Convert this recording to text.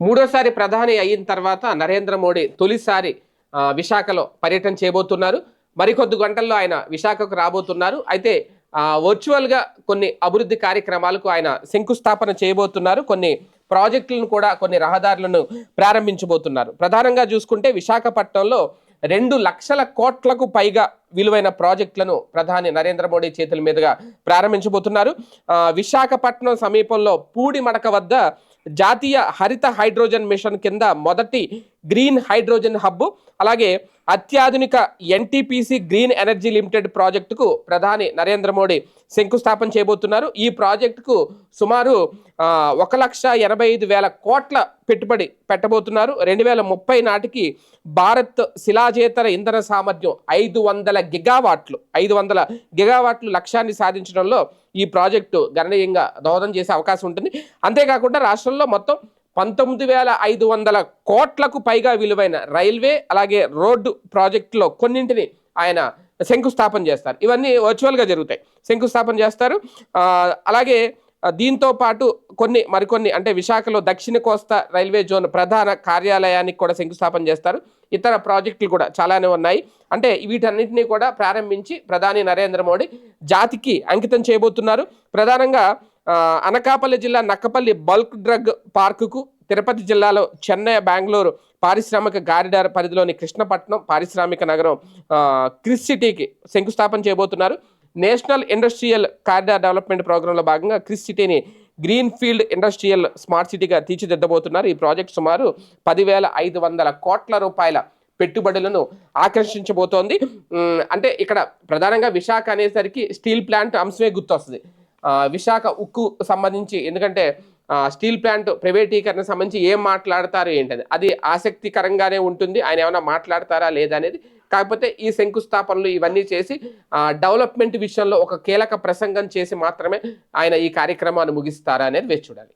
మూడోసారి ప్రధాని అయిన తర్వాత నరేంద్ర మోడీ తొలిసారి విశాఖలో పర్యటన చేయబోతున్నారు. మరికొద్ది గంటల్లో ఆయన విశాఖకు రాబోతున్నారు. అయితే వర్చువల్గా కొన్ని అభివృద్ధి కార్యక్రమాలకు ఆయన శంకుస్థాపన చేయబోతున్నారు. కొన్ని ప్రాజెక్టులను కూడా కొన్ని రహదారులను ప్రారంభించబోతున్నారు. ప్రధానంగా చూసుకుంటే విశాఖపట్నంలో రెండు లక్షల కోట్లకు పైగా విలువైన ప్రాజెక్టులను ప్రధాని నరేంద్ర మోడీ చేతుల మీదుగా ప్రారంభించబోతున్నారు. విశాఖపట్నం సమీపంలో పూడిమడక వద్ద జాతీయ హరిత హైడ్రోజన్ మిషన్ కింద మొదటి గ్రీన్ హైడ్రోజన్ హబ్ అలాగే అత్యాధునిక ఎన్టీపీసీ గ్రీన్ ఎనర్జీ లిమిటెడ్ ప్రాజెక్టుకు ప్రధాని నరేంద్ర మోడీ శంకుస్థాపన చేయబోతున్నారు. ఈ ప్రాజెక్టుకు సుమారు ఒక లక్ష ఎనభై ఐదు వేల కోట్ల పెట్టుబడి పెట్టబోతున్నారు. రెండు వేల ముప్పై నాటికి భారత్ శిలాజేతర ఇంధన సామర్థ్యం ఐదు వందల గిగావాట్లు ఐదు వందల గిగావాట్లు లక్ష్యాన్ని సాధించడంలో ఈ ప్రాజెక్టు గణనీయంగా దోహదం చేసే అవకాశం ఉంటుంది. అంతేకాకుండా రాష్ట్రంలో మొత్తం పంతొమ్మిది వేల ఐదు వందల కోట్లకు పైగా విలువైన రైల్వే అలాగే రోడ్డు ప్రాజెక్టులో కొన్నింటిని ఆయన శంకుస్థాపన చేస్తారు. ఇవన్నీ వర్చువల్గా జరుగుతాయి. శంకుస్థాపన చేస్తారు. అలాగే దీంతో పాటు కొన్ని మరికొన్ని అంటే విశాఖలో దక్షిణ కోస్తా రైల్వే జోన్ ప్రధాన కార్యాలయానికి కూడా శంకుస్థాపన చేస్తారు. ఇతర ప్రాజెక్టులు కూడా చాలానే ఉన్నాయి. అంటే వీటన్నిటిని కూడా ప్రారంభించి ప్రధాని నరేంద్ర మోడీ జాతికి అంకితం చేయబోతున్నారు. ప్రధానంగా అనకాపల్లి జిల్లా నక్కపల్లి బల్క్ డ్రగ్ పార్కుకు తిరుపతి జిల్లాలో చెన్నై బెంగళూరు పారిశ్రామిక గారిడార్ పరిధిలోని కృష్ణపట్నం పారిశ్రామిక నగరం క్రిస్ సిటీకి శంకుస్థాపన చేయబోతున్నారు. నేషనల్ ఇండస్ట్రియల్ కారిడార్ డెవలప్మెంట్ ప్రోగ్రాంలో భాగంగా క్రిస్ సిటీని గ్రీన్ ఫీల్డ్ ఇండస్ట్రియల్ స్మార్ట్ సిటీగా తీర్చిదిద్దబోతున్నారు. ఈ ప్రాజెక్ట్ సుమారు పదివేల ఐదు వందల కోట్ల రూపాయల పెట్టుబడులను ఆకర్షించబోతోంది. అంటే ఇక్కడ ప్రధానంగా విశాఖ అనేసరికి స్టీల్ ప్లాంట్ అంశమే గుర్తొస్తుంది. విశాఖ ఉక్కు సంబంధించి ఎందుకంటే స్టీల్ ప్లాంట్ ప్రైవేటీకరణ సంబంధించి ఏం మాట్లాడతారు ఏంటది అది ఆసక్తికరంగానే ఉంటుంది. ఆయన ఏమైనా మాట్లాడతారా లేదా అనేది. కాకపోతే ఈ శంకుస్థాపనలు ఇవన్నీ చేసి డెవలప్మెంట్ విషయంలో ఒక కీలక ప్రసంగం చేసి మాత్రమే ఆయన ఈ కార్యక్రమాన్ని ముగిస్తారా అనేది వేచి చూడాలి.